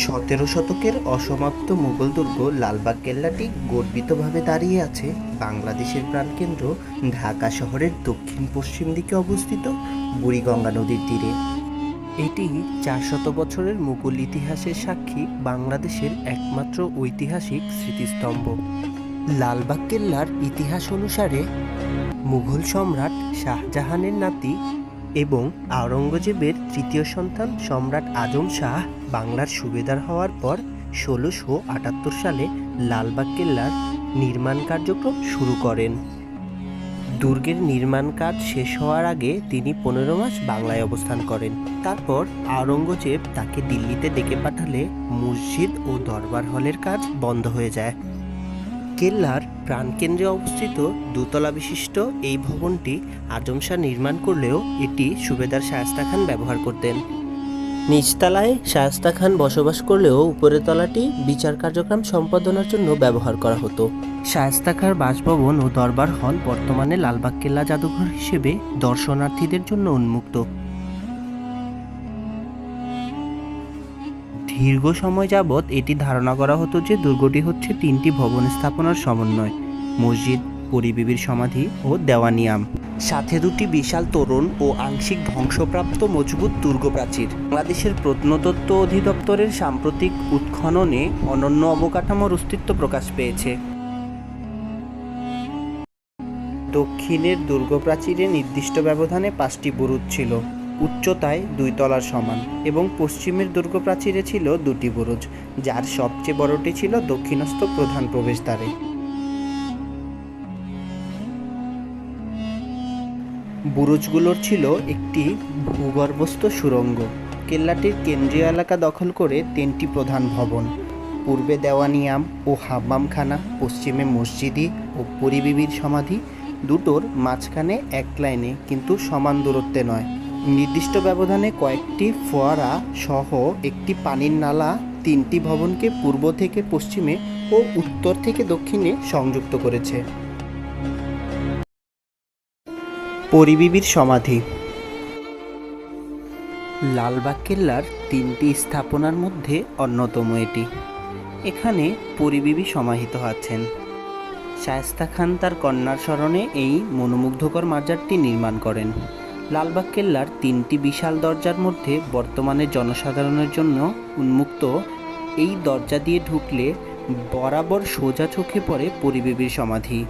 সতেরো শতকের অসমাপ্ত মুঘল দুর্গ লালবাগ কেল্লাটি গর্বিতভাবে দাঁড়িয়ে আছে বাংলাদেশের প্রাণকেন্দ্র ঢাকা শহরের দক্ষিণ পশ্চিম দিকে অবস্থিত বুড়িগঙ্গা নদীর তীরে। এটি চারশত বছরের মুঘল ইতিহাসের সাক্ষী বাংলাদেশের একমাত্র ঐতিহাসিক স্মৃতিস্তম্ভ। লালবাগ কেল্লার ইতিহাস অনুসারে মুঘল সম্রাট শাহজাহানের নাতি এবং আওরঙ্গজেবের তৃতীয় সন্তান সম্রাট আজম শাহ বাংলার সুবেদার হওয়ার পর ষোলোশো আটাত্তর সালে লালবাগ কেল্লার নির্মাণ কার্যক্রম শুরু করেন। দুর্গের নির্মাণ কাজ শেষ হওয়ার আগে তিনি পনেরো মাস বাংলায় অবস্থান করেন। তারপর আওরঙ্গজেব তাকে দিল্লিতে ডেকে পাঠালে মসজিদ ও দরবার হলের কাজ বন্ধ হয়ে যায়। কেল্লার প্রাণকেন্দ্রে অবস্থিত দোতলা বিশিষ্ট এই ভবনটি আজম শাহ নির্মাণ করলেও এটি সুবেদার শায়েস্তা খান ব্যবহার করতেন। নিচতলায় শায়েস্তা খান বসবাস করলেও উপরের তলাটি বিচার কার্যক্রম সম্পাদনার জন্য ব্যবহার করা হতো। শায়েস্তা খাঁর বাসভবন ও দরবার হল বর্তমানে লালবাগ কেল্লা জাদুঘর হিসেবে দর্শনার্থীদের জন্য উন্মুক্ত। দীর্ঘ সময় যাবৎ এটি ধারণা করা হতো যে দুর্গটি হচ্ছে তিনটি ভবন স্থাপনার সমন্বয়, মসজিদ, পরিবিবির সমাধি ও দেওয়ানিয়াম। সাথে দুটি বিশাল তোরণ ও আংশিক ধ্বংসপ্রাপ্ত মজবুত দুর্গ প্রাচীর বাংলাদেশের প্রত্নতত্ত্ব অধিদপ্তরের সাম্প্রতিক উৎখননে অনন্য অবকাঠামোর অস্তিত্ব প্রকাশ পেয়েছে। দক্ষিণের দুর্গ প্রাচীরে নির্দিষ্ট ব্যবধানে পাঁচটি বুরুজ ছিল। উচ্চতায় দুই তলার সমান এবং পশ্চিমের দুর্গ প্রাচীরে ছিল দুটি বুরুজ, যার সবচেয়ে বড়টি ছিল দক্ষিণস্থ প্রধান প্রবেশদ্বারে। বুরুজগুলোর ছিল একটি ভূগর্ভস্থ সুড়ঙ্গ কেল্লাটির কেন্দ্রীয় এলাকা দখল করে তিনটি প্রধান ভবন, পূর্বে দেওয়ানিয়াম ও হাম্মামখানা, পশ্চিমে মসজিদি ও পরিবিবির সমাধি, দুটোর মাঝখানে এক লাইনে, কিন্তু সমান দূরত্বে নয়। নির্দিষ্ট ব্যবধানে কয়েকটি ফোয়ারা সহ একটি পানির নালা তিনটি ভবনকে পূর্ব থেকে পশ্চিমে ও উত্তর থেকে দক্ষিণে সংযুক্ত করেছে। পরিবিবির সমাধি। লালবাগ কেল্লার তিনটি স্থাপনার মধ্যে অন্যতম এটি। এখানে পরিবিবি সমাহিত আছেন। শায়েস্তা খান তার কন্যার স্মরণে এই মনোমুগ্ধকর মাজারটি নির্মাণ করেন। লালবাগ কেল্লার তিনটি বিশাল দরজার মধ্যে বর্তমানে জনসাধারণের জন্য উন্মুক্ত। এই দরজা দিয়ে ঢুকলে বরাবর সোজা চোখে পড়ে পরিবেবীর সমাধি।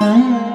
Mm-hmm.